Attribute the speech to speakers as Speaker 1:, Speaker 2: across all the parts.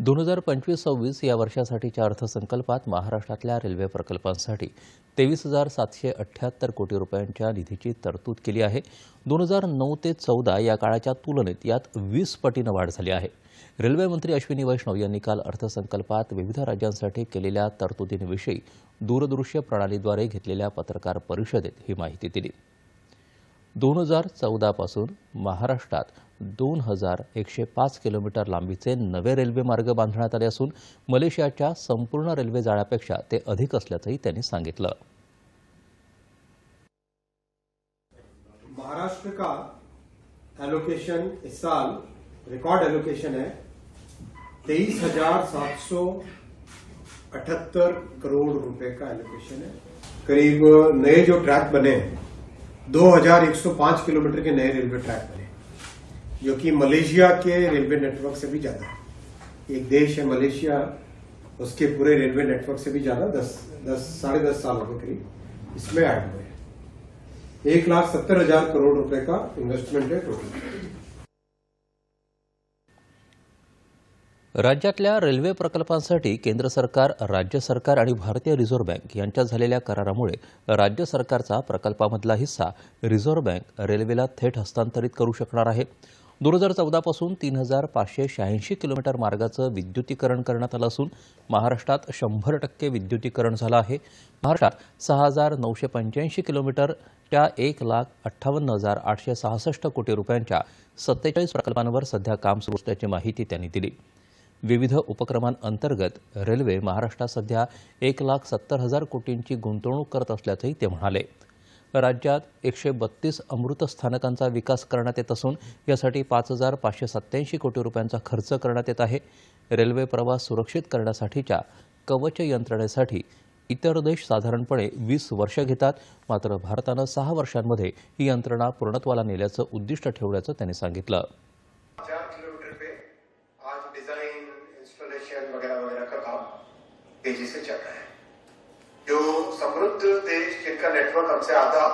Speaker 1: दोन हजार पंचवीस सव्वीस या वर्षासाठीच्या अर्थसंकल्पात महाराष्ट्रातल्या रेल्वे प्रकल्पांसाठी तेवीस हजार सातशे अठ्ठ्याहत्तर कोटी रुपयांच्या निधीची तरतूद केली आहे. दोन हजार नऊ ते चौदा या काळाच्या तुलनेत यात वीस पटीनं वाढ झाली आहे. रेल्वे मंत्री अश्विनी वैष्णव यांनी काल अर्थसंकल्पात विविध राज्यांसाठी केलेल्या तरतुदींविषयी दूरदृश्य प्रणालीद्वारे घेतलेल्या पत्रकार परिषदेत ही माहिती दिली. दोन हजार चौदापासून महाराष्ट्रात दोन हजार एकशे पाच किलोमीटर लांबीचे नवे रेल्वे मार्ग बांधण्यात आले असून मलेशियाच्या संपूर्ण रेल्वे जाळ्यापेक्षा ते अधिक असल्याचंही त्यांनी सांगितलं.
Speaker 2: महाराष्ट्र का एलोकेशन इस साल रिकॉर्ड एलोकेशन है? तेईस हजार सात सौ अठहत्तर करोड़ रुपए का एलोकेशन है। करीब नए जो ट्रैक बने दो हजार एक सौ पांच किलोमीटर के नए रेलवे ट्रैक बने जो कि मलेशिया के रेलवे नेटवर्क से भी ज्यादा। है एक देश है मलेशिया उसके पूरे रेलवे नेटवर्क से भी ज्यादा दस दस साढ़े दस सालों हो के करीब। इसमें ऐड हुए हैं। एक लाख सत्तर हजार करोड़ रुपए का इन्वेस्टमेंट है टोटल
Speaker 1: राज्यातल्या रेल्वे प्रकल्पांसाठी केंद्र सरकार राज्य सरकार आणि भारतीय रिझर्व्ह बँक यांच्यात झालेल्या करारामुळे राज्य सरकारचा प्रकल्पामधला हिस्सा रिझर्व्ह बँक रेल्वेला थेट हस्तांतरित करू शकणार आहे. दोन हजार चौदापासून तीन हजार पाचशे शहाऐंशी किलोमीटर मार्गाचं विद्युतीकरण करण्यात आलं असून महाराष्ट्रात शंभर टक्के विद्युतीकरण झालं आहे. महाराष्ट्रात सहा हजार नऊशे पंच्याऐंशी किलोमीटरच्या एक लाख अठ्ठावन्न हजार आठशे सहासष्ट कोटी रुपयांच्या सत्तेचाळीस प्रकल्पांवर सध्या काम सुरू असल्याची माहिती त्यांनी दिली. विविध उपक्रमांअंतर्गत रेल्वे महाराष्ट्रात सध्या एक लाख सत्तर हजार कोटींची गुंतवणूक करत असल्याचंही ते म्हणाले. राज्यात एकशे बत्तीस अमृत स्थानकांचा विकास करण्यात येत असून यासाठी पाच हजार पाचशे सत्याऐंशी कोटी रुपयांचा खर्च करण्यात येत आहे. रेल्वे प्रवास सुरक्षित करण्यासाठीच्या कवच यंत्रणेसाठी इतर देश साधारणपणे वीस वर्ष घेतात मात्र भारतानं सहा वर्षांमध्ये ही यंत्रणा पूर्णत्वाला नेल्याचं उद्दिष्ट ठेवल्याचं त्यांनी सांगितलं.
Speaker 2: तेजी से चल रहा है समृद्ध देश जिनका नेटवर्क हमसे आधा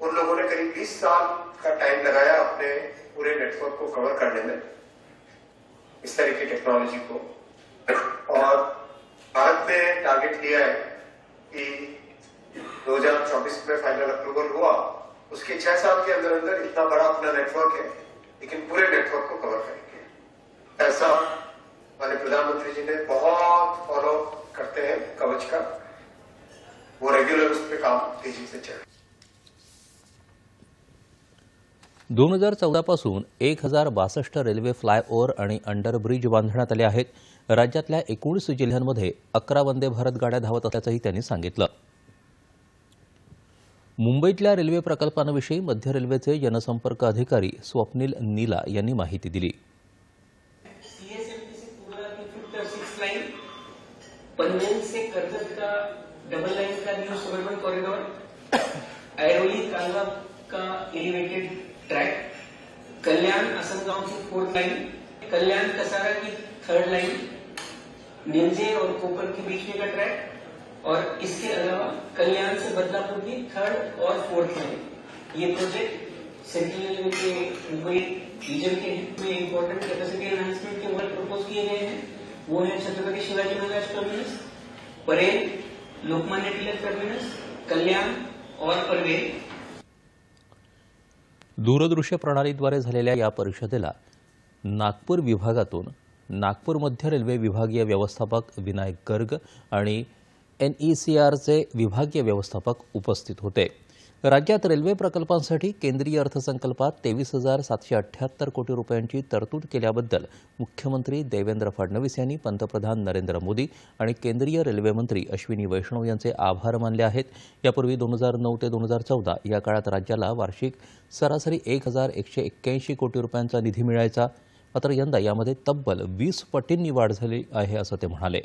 Speaker 2: उन लोगों ने करीब 20 साल का टाइम लगाया अपने पूरे नेटवर्क को कवर करने में, इस तरह की टेक्नोलॉजी को। और भारत ने टारगेट लिया है कि 2024 में फाइनल अप्रूवल हुआ। उसके छह साल के अंदर अंदर इतना बड़ा अपना नेटवर्क है, लेकिन पूरे नेटवर्क को कवर करेंगे। ऐसा माननीय प्रधानमंत्री जी ने बहुत फॉलो करते हैं कवच का। काम
Speaker 1: दोन हजार चौदापासून एक हजार बासष्ट रेल्वे फ्लायओव्हर आणि अंडरब्रिज बांधण्यात आले आहेत. राज्यातल्या एकोणीस जिल्ह्यांमध्ये अकरा वंदे भारत गाड्या धावत असल्याचंही त्यांनी सांगितलं. मुंबईतल्या रेल्वे प्रकल्पांविषयी मध्य रेल्वेचे जनसंपर्क अधिकारी स्वप्नील नीला यांनी माहिती दिली.
Speaker 3: पनवेल से कर्जत का डबल लाइन का new suburban corridor Airoli Kalwa का एलिवेटेड ट्रैक कल्याण असनगांव की फोर्थ लाइन कल्याण कसारा की थर्ड लाइन निंजे और कोपर के बीच में का ट्रैक और इसके अलावा कल्याण से बदलापुर की थर्ड और फोर्थ लाइन ये प्रोजेक्ट सेंट्रल रेलवे के मुंबई रीजन के में इम्पोर्टेंट कैपेसिटी एनहांसमेंट के वर्क प्रपोज किए गए हैं. वो है छत्रपति शिवाजी महाराज टर्मिनस परेल लोकमान्य टिलक टर्मिनस कल्याण और पनवेल
Speaker 1: दूरदृश्य प्रणालीद्वारे झालेल्या या परिषदेला नागपूर विभागातून नागपूर मध्य रेल्वे विभागीय व्यवस्थापक विनायक गर्ग आणि एन ई सी आरचे विभागीय व्यवस्थापक उपस्थित होते. राज्यात रेल्वे प्रकल्पांसाठी केंद्रीय अर्थसंकल्पात तेवीस हजार सातशे अठ्ठ्याहत्तर कोटी रुपयांची तरतूद केल्याबद्दल मुख्यमंत्री देवेंद्र फडणवीस यांनी पंतप्रधान नरेंद्र मोदी आणि केंद्रीय रेल्वेमंत्री अश्विनी वैष्णव यांचे आभार मानले आहेत. यापूर्वी दोन हजार नऊ ते दोन हजार चौदा या काळात राज्याला वार्षिक सरासरी एक हजार एकशे एक्क्याऐंशी कोटी रुपयांचा निधी मिळायचा. मात्र यंदा यामध्ये तब्बल वीस पटींनी वाढ झाली आहे असं ते म्हणाले.